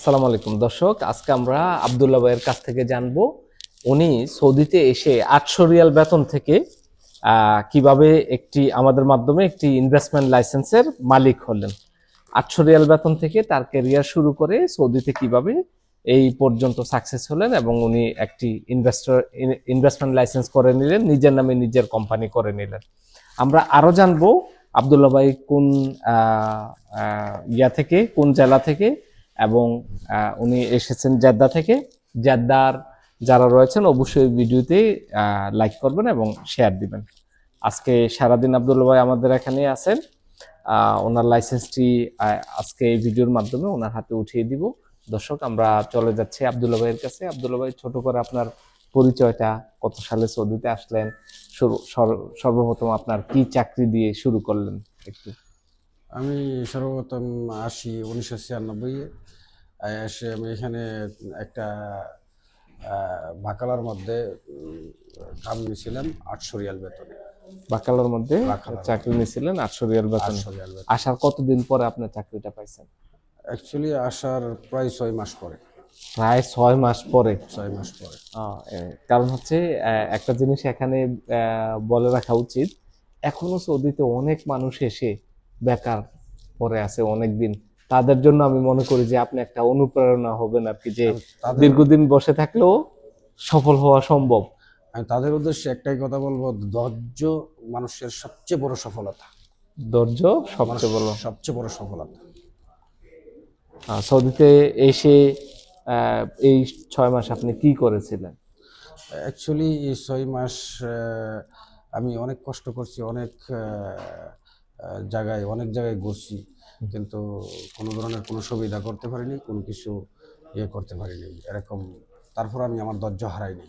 আসসালামু আলাইকুম। দর্শক, আজকে আমরা আবদুল্লাহ ভাইয়ের কাছ থেকে জানব, উনি সৌদিতে এসে আটশো রিয়াল বেতন থেকে কীভাবে একটি, আমাদের মাধ্যমে একটি ইনভেস্টমেন্ট লাইসেন্সের মালিক হলেন। আটশো রিয়াল বেতন থেকে তার কেরিয়ার শুরু করে সৌদিতে কীভাবে এই পর্যন্ত সাকসেস হলেন এবং উনি একটি ইনভেস্টর ইনভেস্টমেন্ট লাইসেন্স করে নিলেন, নিজের নামে নিজের কোম্পানি করে নিলেন। আমরা আরও জানব, আবদুল্লাহ ভাই কোন ইয়া থেকে, কোন জেলা থেকে এবং উনি এসেছেন জেদ্দা থেকে। জেদ্দার যারা রয়েছেন অবশ্যই ভিডিওতে লাইক করবেন এবং শেয়ার দিবেন। আজকে সারাদিন আবদুল্লাহ ভাই আমাদের এখানে আছেন। ওনার লাইসেন্সটি আজকে এই ভিডিওর মাধ্যমে ওনার হাতে উঠিয়ে দিব। দর্শক, আমরা চলে যাচ্ছি আবদুল্লাহ ভাইয়ের কাছে। আবদুল্লাহ ভাই, ছোট করে আপনার পরিচয়টা, কত সালে সৌদিতে আসলেন সর্বপ্রথম আপনার কি চাকরি দিয়ে শুরু করলেন একটু? আমি সর্বপ্রথম আসি উনিশশো ছিয়ানব্বই এসে আমি এখানে একটা বাকালার মধ্যে কাম নিয়েছিলাম আটশো রিয়াল বেতনে। বাকালার মধ্যে চাকরি নিয়েছিলেন আটশো রিয়াল বেতন। আসার কতদিন পরে আপনার চাকরিটা পাইছেন? অ্যাকচুয়ালি আসার প্রায় ছয় মাস পরে। প্রায় ছয় মাস পরে। ছয় মাস পরে। কারণ হচ্ছে একটা জিনিস এখানে বলে রাখা উচিত এখনও সৌদিতে অনেক মানুষ এসে বেকার পরে আছে অনেক দিন তাদের জন্য আমি মনে করি যে আপনি একটা অনুপ্রেরণা হবেন আর কি যে দীর্ঘদিন বসে থাকলেও সফল হওয়া সম্ভব। আমি তাদের উদ্দেশ্যে একটাই কথা বলব ধৈর্য মানুষের সবচেয়ে বড় সফলতা। ধৈর্য সবচেয়ে বড়। সবচেয়ে বড় সফলতা। সৌদিতে এসে এই ছয় মাস আপনি কি করেছিলেন? অ্যাকচুয়ালি এই ছয় মাস আমি অনেক কষ্ট করছি অনেক জায়গায় অনেক জায়গায় ঘুরছি কিন্তু কোনো ধরনের কোনো সুবিধা করতে পারিনি কোনো কিছু ইয়ে করতে পারিনি। এরকম তারপর আমি আমার ধৈর্য হারাইনি।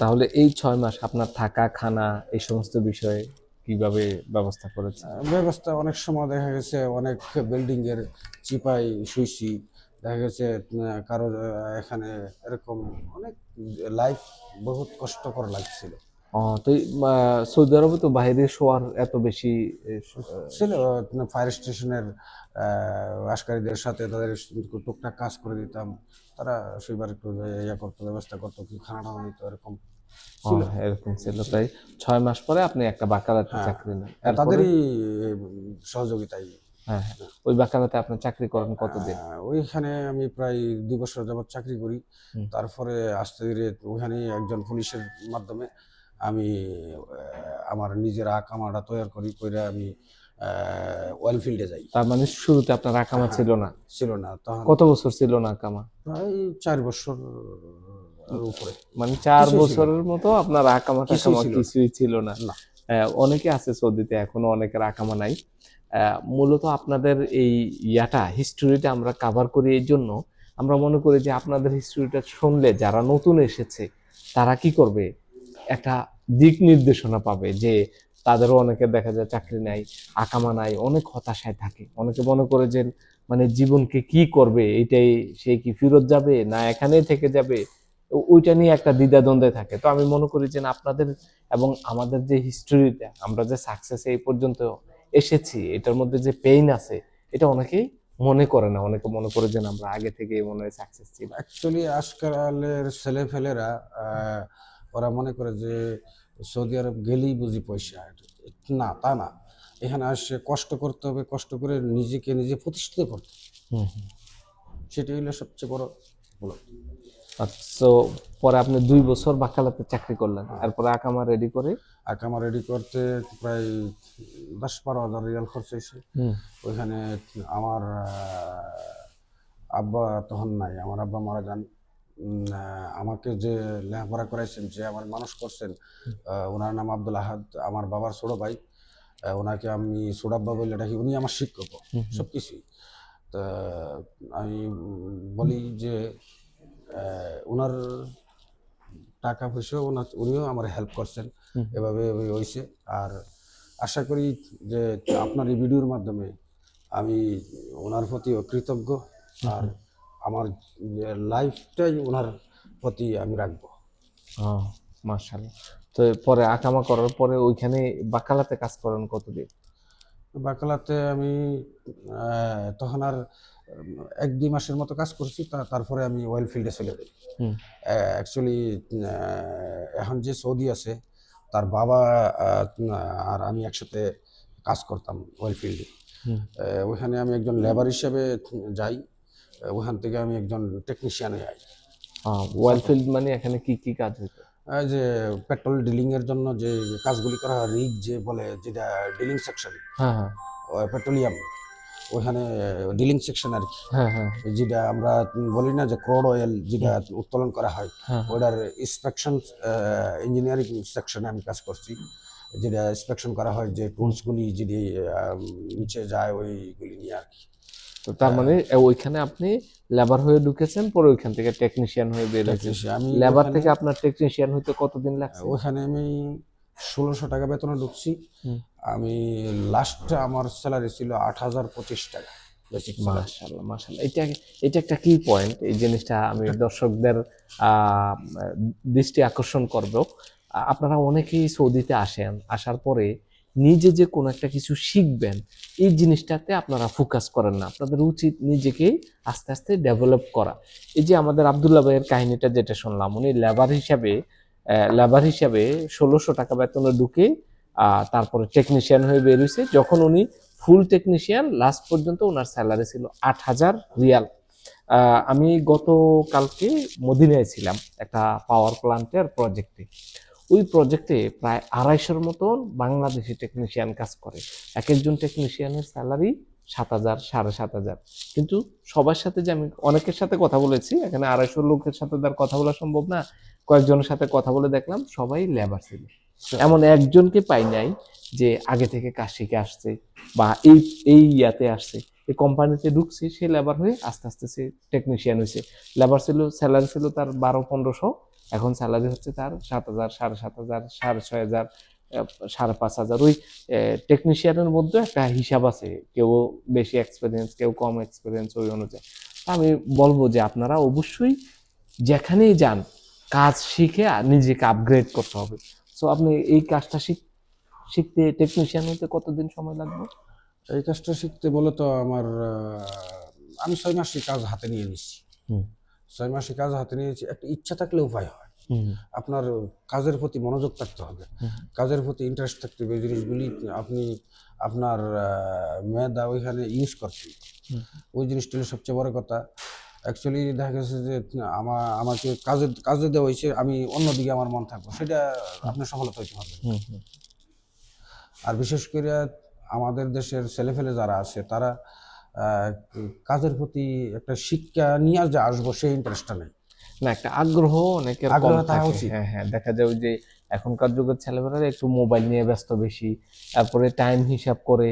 তাহলে এই ছয় মাস আপনার থাকা খানা এই সমস্ত বিষয়ে কীভাবে ব্যবস্থা করেছে ব্যবস্থা অনেক সময় দেখা গেছে অনেক বিল্ডিং এর চিপাই শুইছি। দেখা গেছে কারোর এখানে এরকম অনেক লাইফ বহুত কষ্টকর লাগছিল। তো সৌদি আরবে তো বাইরে শোয়ার এত বেশি ছিল ফায়ার স্টেশনের আশকারীদের সাথে তাদের টুকটাক কাজ করে দিতাম। তারা সেবার একটু ইয়ে করতো ব্যবস্থা করতো কি খানা টানা দিত এরকম এরকম ছিল তাই ছয় মাস পরে আপনি একটা বাকালাতে হ্যাঁ। চাকরি নেন। তাদেরই সহযোগিতায় হ্যাঁ হ্যাঁ। ওই বাকালাতে আপনি চাকরি করেন কতদিন? ওইখানে আমি প্রায় দুই বছর যাবত চাকরি করি। তারপরে আস্তে ধীরে ওইখানে একজন পুলিশের মাধ্যমে আমি আমার নিজের আকামাটা তৈরি করি করে আমি ওয়েল ফিল্ডে যাই। তার মানে শুরুতে আপনার আকামা হ্যাঁ। ছিল না? ছিল না। তখন কত বছর ছিল না আকামা প্রায় চার বছর উপরে। মানে চার বছরের মতো আপনার আকামা টাকামা কিছুই ছিল না। অনেকে আছে সৌদিতে এখনও অনেকের আকামা নাই। আহ, মূলত আপনাদের এই ইয়াটা হিস্টোরিটা আমরা কাভার করি এই জন্য। আমরা মনে করি যে আপনাদের হিস্টোরিটা শুনলে যারা নতুন এসেছে তারা কি করবে? একটা দিক নির্দেশনা পাবে যে তাদেরও অনেকে দেখা যায় চাকরি নাই, আকামা নাই, অনেক হতাশায় থাকে। অনেকে মনে করে যে মানে জীবনকে কি করবে এটাই সে কি ফেরত যাবে না এখানেই থেকে যাবে? ওইটা নিয়ে একটা দ্বিধাদ্বন্দ্বে থাকে। তো আমি মনে করি যে আপনাদের এবং আমাদের যে হিস্টোরিটা আমরা যে সাকসেস এই পর্যন্ত এসেছি, এটার মধ্যে যে পেইন আছে, এটা অনেকেই মনে করে না। অনেকে মনে করে যে আমরা আগে থেকে মনে হয় সাকসেস ছিল অ্যাকচুয়ালি আজকালের ছেলেফেলেরা ওরা মনে করে যে সৌদি আরব গেলেই বুঝি পয়সা। না তা না। এখানে আসে কষ্ট করতে হবে কষ্ট করে নিজেকে নিজে প্রতিষ্ঠিত করতে। সেটাই হলো সবচেয়ে বড় তো পরে আপনি দুই বছর বাকালাতে চাকরি করলেন। তারপরে আকামা রেডি করে? আকামা রেডি করতে প্রায় দশ বারো হাজার রিয়াল খরচ হয়েছে। ওইখানে আমার আব্বা তখন নাই আমার আব্বা মারা যান। আমাকে যে লেখাপড়া করাইছেন যে আমার মানুষ করছেন ওনার নাম আব্দুল আহাদ আমার বাবার ছোট ভাই ওনাকে আমি ছোটাব্বা বলে ডাকি উনি আমার শিক্ষক। সব কিছুই। তা আমি বলি যে ওনার টাকা পয়সা ওনার উনিও আমার হেল্প করছেন এভাবে এভাবে হয়েছে আর আশা করি যে আপনার এই ভিডিওর মাধ্যমে আমি ওনার প্রতিও কৃতজ্ঞ। আর আমার লাইফটাই ওনার প্রতি আমি রাখব। মার্শাল তো পরে আকামা করার পরে ওইখানে বাকালাতে কাজ করেন কতদিন? বাকালাতে আমি তখন আর এক দুই মাসের মতো কাজ করছি তা- তারপরে আমি অয়েল ফিল্ডে চলে যাই অ্যাকচুয়ালি এখন যে সৌদি আছে তার বাবা আর আমি একসাথে কাজ করতাম অয়েল ফিল্ডে ওইখানে আমি একজন লেবার হিসেবে যাই ওখান থেকে আমি একজন টেকনিশিয়ান টেকনিশিয়ানে যাই ওয়েলফিল্ড মানে এখানে কি কি কাজ হইতো? যে পেট্রোল ডিলিং এর জন্য যে কাজগুলি করা হয় রিগ যে বলে যেটা ডিলিং সেকশন হ্যাঁ হ্যাঁ। পেট্রোলিয়াম ওইখানে ডিলিং সেকশন আর কি। হ্যাঁ হ্যাঁ। যেটা আমরা বলি না যে ক্রোড অয়েল যেটা উত্তোলন করা হয় হ্যাঁ ওটার ইন্সপেকশন ইঞ্জিনিয়ারিং সেকশনে আমি কাজ করছি। যেটা ইন্সপেকশন করা হয় যে টুলসগুলি যদি নিচে যায় ওইগুলি নিয়ে আর কি। তো তার মানে ওইখানে আপনি লেবার হয়ে ঢুকেছেন পরে ওইখান থেকে টেকনিশিয়ান হয়ে বের হয়েছেন। আমি লেবার থেকে আপনার টেকনিশিয়ান হইতে কতদিন লাগছে? ওখানে আমি ষোলোশো টাকা বেতনে ঢুকছি। আমি লাস্ট আমার স্যালারি ছিল আট হাজার পঁচিশ টাকা। বেসিক মাশাআল্লাহ মাশাআল্লাহ। এটা এটা একটা কি পয়েন্ট এই জিনিসটা আমি দর্শকদের দৃষ্টি আকর্ষণ করব। আপনারা অনেকেই সৌদিতে আসেন আসার পরে নিজে যে কোনো একটা কিছু শিখবেন, এই জিনিসটাতে আপনারা ফোকাস করেন না। আপনাদের উচিত নিজেকে আস্তে আস্তে ডেভেলপ করা। এই যে আমাদের আবদুল্লাহ ভাইয়ের কাহিনীটা যেটা শুনলাম, উনি লেবার হিসাবে লেবার হিসাবে ষোলোশো টাকা বেতনে ঢুকে তারপরে টেকনিশিয়ান হয়ে বেরিয়েছে যখন উনি ফুল টেকনিশিয়ান লাস্ট পর্যন্ত ওনার স্যালারি ছিল আট হাজার রিয়াল। আমি গতকালকে মদিনায় ছিলাম একটা পাওয়ার প্লান্টের প্রজেক্টে ওই প্রজেক্টে প্রায় আড়াইশোর মতন বাংলাদেশি টেকনিশিয়ান কাজ করে। এক একজন টেকনিশিয়ানের স্যালারি সাত হাজার সাড়ে সাত হাজার। কিন্তু সবার সাথে যে আমি অনেকের সাথে কথা বলেছি এখানে আড়াইশো লোকের সাথে তার কথা বলা সম্ভব না কয়েকজনের সাথে কথা বলে দেখলাম সবাই লেবার ছিল। এমন একজনকে পাই নাই যে আগে থেকে কাজ শিখে আসছে বা এই এই ইয়াতে আসছে। এই কোম্পানিতে ঢুকছে সে লেবার হয়ে আস্তে আস্তে সে টেকনিশিয়ান হয়েছে। লেবার ছিল স্যালারি ছিল তার বারো পনেরোশো। এখন স্যালারি হচ্ছে তার সাত হাজার সাড়ে সাত হাজার সাড়ে ছয় হাজার সাড়ে পাঁচ হাজার। ওই টেকনিশিয়ানের মধ্যে একটা হিসাব আছে কেউ বেশি এক্সপিরিয়েন্স কেউ কম এক্সপিরিয়েন্স ওই অনুযায়ী। আমি বলব যে আপনারা অবশ্যই যেখানেই যান কাজ শিখে আর নিজেকে আপগ্রেড করতে হবে। সো আপনি এই কাজটা শিখ শিখতে টেকনিশিয়ান হতে কতদিন সময় লাগবে? এই কাজটা শিখতে বলে তো আমার আমি ছয় মাসই কাজ হাতে নিয়ে নিচ্ছি। হুম। ছয় মাসে কাজ হাতে নিয়েছি একটা ইচ্ছা থাকলে উপায় হয়। আপনার কাজের প্রতি মনোযোগ থাকতে হবে। কাজের প্রতি ইন্টারেস্ট থাকতে হবে জিনিসগুলি আপনি আপনার মেধা ওইখানে ইউজ হবে। হুম। ওই জিনিসটা হলো সবচেয়ে বড় কথা। অ্যাকচুয়ালি দেখা গেছে যে আমার আমাকে কাজে কাজে দেওয়া হয়েছে আমি অন্যদিকে আমার মন থাকব। সেটা আপনার সফলতা হইতে পারবে আর বিশেষ করে আমাদের দেশের ছেলেফেলে যারা আছে তারা কাজের প্রতি একটা শিক্ষা নিয়ে যে আসব সেই ইন্টারেস্টটা নেই। না একটা আগ্রহ অনেকের আগ্রহ থাকা উচিত। হ্যাঁ হ্যাঁ দেখা যায় যে এখনকার যুগের ছেলেমেয়েরা একটু মোবাইল নিয়ে ব্যস্ত বেশি তারপরে টাইম হিসাব করে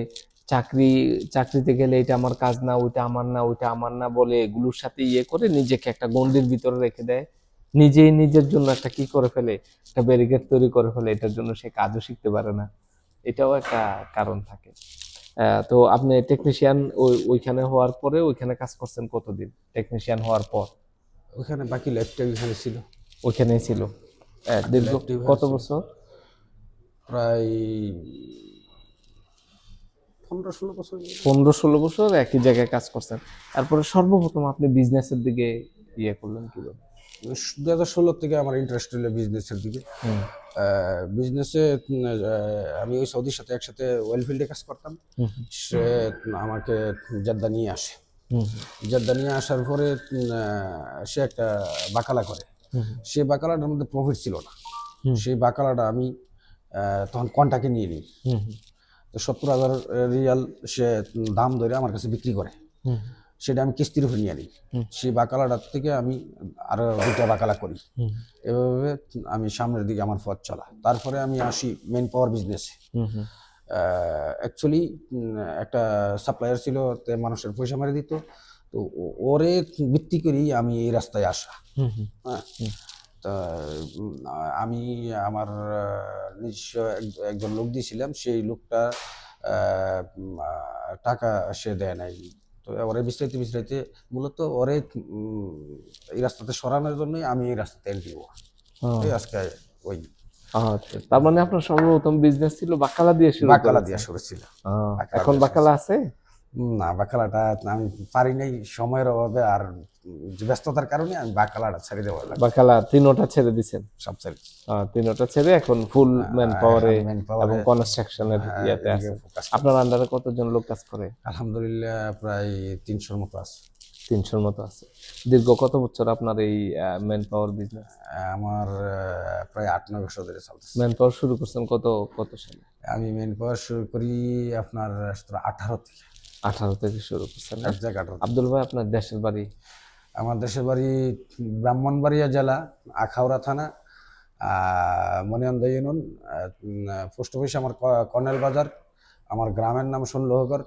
চাকরি চাকরিতে গেলে এটা আমার কাজ না ওইটা আমার না ওইটা আমার না বলে এগুলোর সাথে ইয়ে করে নিজেকে একটা গন্ডির ভিতরে রেখে দেয়। নিজেই নিজের জন্য একটা কি করে ফেলে? একটা ব্যারিকেড তৈরি করে ফেলে এটার জন্য সে কাজও শিখতে পারে না। এটাও একটা কারণ থাকে। তো আপনি টেকনিশিয়ান ওই ওইখানে হওয়ার পরে ওইখানে কাজ করছেন কতদিন? টেকনিশিয়ান হওয়ার পর? ওইখানে বাকি লাইফটা ওইখানে ছিল। ওইখানেই ছিল। দীর্ঘ কত বছর? প্রায় পনেরো ষোলো বছর। পনেরো ষোলো বছর একই জায়গায় কাজ করছেন। তারপরে সর্বপ্রথম আপনি বিজনেসের দিকে ইয়ে করলেন কীভাবে? দু হাজার ষোলো থেকে আমার ইন্টারেস্ট হলো বিজনেসের দিকে। বিজনেসে আমি ওই সৌদির সাথে একসাথে ওয়েল ফিল্ডে কাজ করতাম। সে আমাকে জেদ্দা নিয়ে আসে। জেদ্দা নিয়ে আসার পরে সে একটা বাকালা করে। সে বাকালাটার মধ্যে প্রফিট ছিল না। সেই বাকালাটা আমি তখন কন্টাকে নিয়ে নিই। তো সত্তর হাজার রিয়াল সে দাম ধরে আমার কাছে বিক্রি করে। সেটা আমি কিস্তির উপর নিয়ে নিই। সেই বাকালাটার থেকে আমি আরও দুটা বাকালা করি। এভাবে আমি সামনের দিকে আমার পথ চলা। তারপরে আমি আসি মেন পাওয়ার বিজনেসে অ্যাকচুয়ালি একটা সাপ্লায়ার ছিল তে মানুষের পয়সা মেরে দিত। তো ওরে ভিত্তি করেই আমি এই রাস্তায় আসা। হ্যাঁ? তা আমি আমার নিজস্ব এক- একজন লোক দিয়েছিলাম সেই লোকটা টাকা সে দেয় নাই। তো ওরে বিস্তারিত বিস্তারিত মূলত ওরে এই রাস্তাতে সরানোর জন্যই আমি এই রাস্তাতে এন্ট্রি আজকে ওই আচ্ছা তার মানে আপনার সর্বপ্রথম বিজনেস ছিল বাকালা দিয়ে শুরু বাকালা দিয়ে শুরু ছিল। এখন। বাকালা আছে? না বাকালাটা আমি পারি নাই সময়ের অভাবে আর ব্যস্ততার কারণে আমি বাকালাটা ছেড়ে লাগে বাকালা তিনোটা ছেড়ে দিছেন? সব ছেড়ে তিনোটা ছেড়ে এখন ফুল ম্যান পাওয়ারে এবং কনস্ট্রাকশনের হ্যাঁ, ইয়েতে আছে আপনার আন্ডারে কতজন লোক কাজ করে? আলহামদুলিল্লাহ প্রায় তিনশোর মতো আছে। তিনশোর মতো আছে। দীর্ঘ কত বছর আপনার এই ম্যান পাওয়ার বিজনেস আমার প্রায় আট নয় বছর ধরে চলতেছে। ম্যান পাওয়ার শুরু করছেন কত কত সালে? আমি মেন পাওয়ার শুরু করি আপনার আঠারো থেকে। আঠারো থেকে শুরু করছেন? আঠারো আব্দুল ভাই আপনার দেশের বাড়ি? আমার দেশের বাড়ি ব্রাহ্মণবাড়িয়া জেলা আখাউড়া থানা মনিয়ান্দা ইউনিয়ন পোস্ট অফিস আমার কর্নেল বাজার আমার গ্রামের নাম ষোলহগর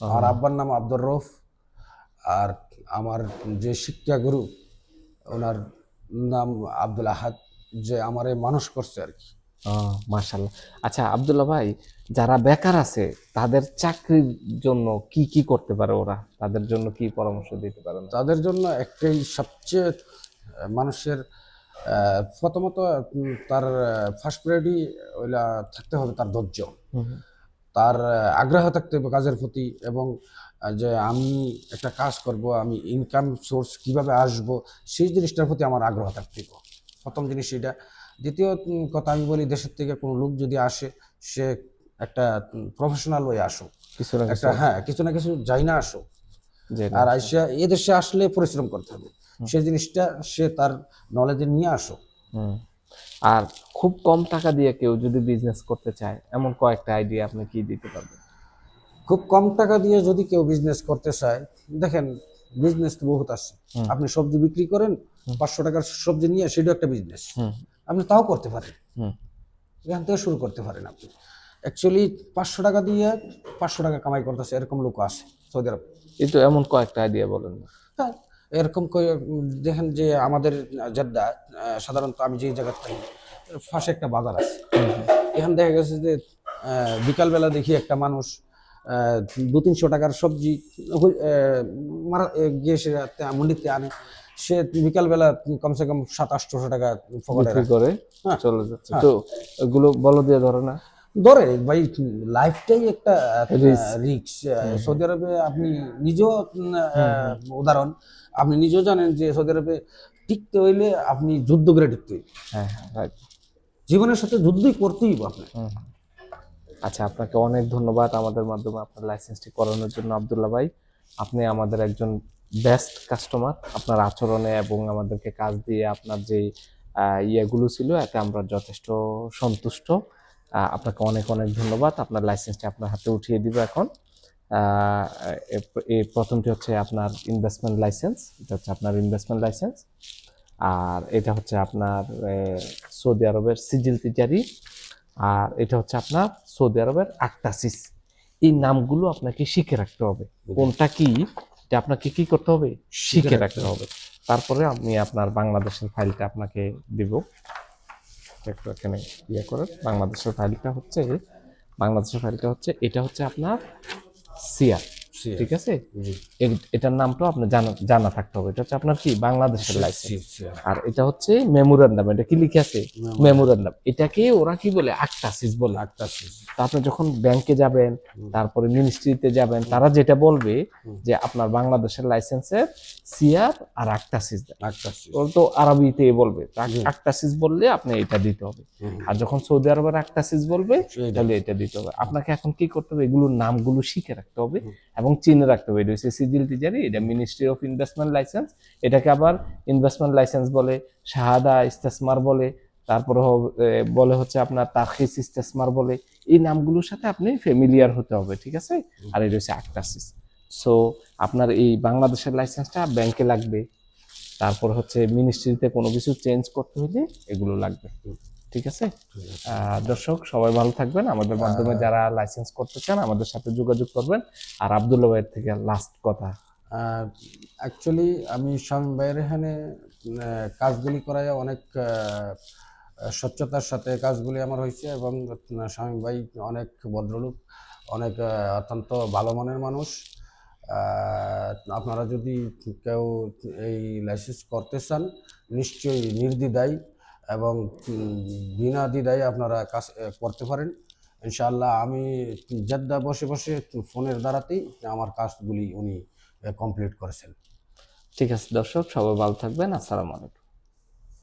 আমার আব্বার নাম আব্দুর রৌফ আর আমার যে শিক্ষাগুরু ওনার নাম আব্দুল আহাদ যে আমারে মানুষ করছে আর কি। মার্শাল্লাহ আচ্ছা আব্দুল্লাহ ভাই যারা বেকার আছে তাদের চাকরির জন্য কি কি করতে পারে ওরা? তাদের জন্য কি পরামর্শ দিতে পারেন? তাদের জন্য একটাই সবচেয়ে মানুষের প্রথমত তার ফার্স্ট প্রায়োরিটি ওইলা থাকতে হবে তার ধৈর্য। তার আগ্রহ থাকতে হবে কাজের প্রতি এবং যে আমি একটা কাজ করব আমি ইনকাম সোর্স কীভাবে আসব সেই জিনিসটার প্রতি আমার আগ্রহ থাকতে হবে। প্রথম জিনিস এটা। দ্বিতীয় কথা আমি বলি দেশের থেকে কোনো লোক যদি আসে সে একটা প্রফেশনাল হয়ে আসুক। কিছু না একটা হ্যাঁ কিছু না কিছু যাই না আসুক। আর আইসা এ দেশে আসলে পরিশ্রম করতে হবে। সে জিনিসটা সে তার নলেজে নিয়ে আসুক। আর খুব কম টাকা দিয়ে কেউ যদি বিজনেস করতে চায় এমন কয়েকটা আইডিয়া আপনি কি দিতে পারবেন? খুব কম টাকা দিয়ে যদি কেউ বিজনেস করতে চায় দেখেন বিজনেস তো বহুত আছে। আপনি সবজি বিক্রি করেন পাঁচশো টাকার সবজি নিয়ে সেটাও একটা বিজনেস আপনি তাও করতে পারেন। হুম। এখান থেকে শুরু করতে পারেন আপনি। অ্যাকচুয়ালি পাঁচশো টাকা দিয়ে পাঁচশো টাকা কামাই করতেছে এরকম লোক আছে সৌদি আরব। এই তো এমন কয়েকটা আইডিয়া বলেন না। হ্যাঁ এরকম দেখেন যে আমাদের জেদ্দা সাধারণত আমি যে জায়গায় থাকি পাশে একটা বাজার আছে। এখানে দেখা গেছে যে বিকালবেলা দেখি একটা মানুষ দু তিনশো টাকার সবজি মারা গিয়ে সে মন্ডিতে আনে সে বিকালবেলা কমসে কম সাত আটশোশো টাকা রাখে। করে হ্যাঁ। চলে যাচ্ছে তো এগুলো বলো দিয়ে ধরে না ধরে ভাই লাইফটাই একটা. রিক্স সৌদি আরবে আপনি নিজেও উদাহরণ আপনি নিজেও জানেন যে সৌদি আরবে টিকতে হইলে আপনি যুদ্ধ করে টিকতে হ্যাঁ হ্যাঁ. জীবনের সাথে যুদ্ধই করতেই আপনার। আচ্ছা আপনাকে অনেক ধন্যবাদ আমাদের মাধ্যমে আপনার লাইসেন্সটি করানোর জন্য। আব্দুল্লাহ ভাই, আপনি আমাদের একজন বেস্ট কাস্টমার আপনার আচরণে এবং আমাদেরকে কাজ দিয়ে আপনার যে ইয়েগুলো ছিল, এতে আমরা যথেষ্ট সন্তুষ্ট। আপনাকে অনেক অনেক ধন্যবাদ। আপনার লাইসেন্সটি আপনার হাতে উঠিয়ে দিব এখন। এই প্রথমটি হচ্ছে আপনার ইনভেস্টমেন্ট লাইসেন্স এটা হচ্ছে আপনার ইনভেস্টমেন্ট লাইসেন্স আর এটা হচ্ছে আপনার সৌদি আরবের সিজিল তিজারি। আর এটা হচ্ছে আপনার সৌদি আরবের আক্টাসিস এই নামগুলো আপনাকে শিখে রাখতে হবে। কোনটা কি এটা আপনাকে কি করতে হবে? শিখে রাখতে হবে। তারপরে আমি আপনার বাংলাদেশের ফাইলটা আপনাকে দিব। একটু এখানে ইয়ে করে বাংলাদেশের ফাইলটা হচ্ছে বাংলাদেশের ফাইলটা হচ্ছে এটা হচ্ছে আপনার সিআর। ঠিক আছে? এটার নামটাও আপনার জানা জানা থাকতে হবে। এটা হচ্ছে আপনার কি? বাংলাদেশের লাইসেন্স। আর এটা হচ্ছে মেমোরান্ডাম এটা কি লিখে আছে? মেমোরান্ডাম এটাকে ওরা কি বলে? আক্টাসিস বলে। আক্তাসিস। তো আপনি যখন ব্যাংকে যাবেন তারপরে মিনিস্ট্রিতে যাবেন তারা যেটা বলবে যে আপনার বাংলাদেশের লাইসেন্সের সিআর আর আক্টাসিস দেন আক্তাসিস। ওরা তো আরবিতে বলবে। আক্টাসিস বললে আপনি এটা দিতে হবে। আর যখন সৌদি আরবের আক্টাসিস বলবে তাহলে এটা দিতে হবে। আপনাকে এখন কি করতে হবে? এগুলোর নামগুলো শিখে রাখতে হবে। এবং চিনে রাখতে হবে। এটা হচ্ছে সিজিল তিজারি এটা মিনিস্ট্রি অফ ইনভেস্টমেন্ট লাইসেন্স এটাকে আবার ইনভেস্টমেন্ট লাইসেন্স বলে শাহাদা ইস্তেসমার বলে তারপরে বলে হচ্ছে আপনার তারখিস ইস্তেসমার বলে। এই নামগুলোর সাথে আপনি ফ্যামিলিয়ার হতে হবে ঠিক আছে? আর এটা হচ্ছে আক্টাসিস সো আপনার এই বাংলাদেশের লাইসেন্সটা ব্যাংকে লাগবে। তারপর হচ্ছে মিনিস্ট্রিতে কোনো কিছু চেঞ্জ করতে হলে এগুলো লাগবে। ঠিক আছে? দর্শক সবাই ভালো থাকবেন। আমাদের মাধ্যমে যারা লাইসেন্স করতে চান আমাদের সাথে যোগাযোগ করবেন। আর আবদুল্লা ভাইয়ের থেকে লাস্ট কথা। অ্যাকচুয়ালি আমি স্বামী ভাইয়ের এখানে কাজগুলি করায় অনেক স্বচ্ছতার সাথে কাজগুলি আমার হয়েছে এবং স্বামী ভাই অনেক ভদ্রলোক অনেক অত্যন্ত ভালো মনের মানুষ। আপনারা যদি কেউ এই লাইসেন্স করতে চান নিশ্চয়ই নির্দ্বিধায় এবং বিনা দ্বিধায় আপনারা কাজ করতে পারেন। ইনশাআল্লাহ আমি জেদ্দা বসে বসে ফোনের দ্বারাতেই আমার কাজগুলি উনি কমপ্লিট করেছেন। ঠিক আছে দর্শক, সবাই ভালো থাকবেন। আসসালামু আলাইকুম।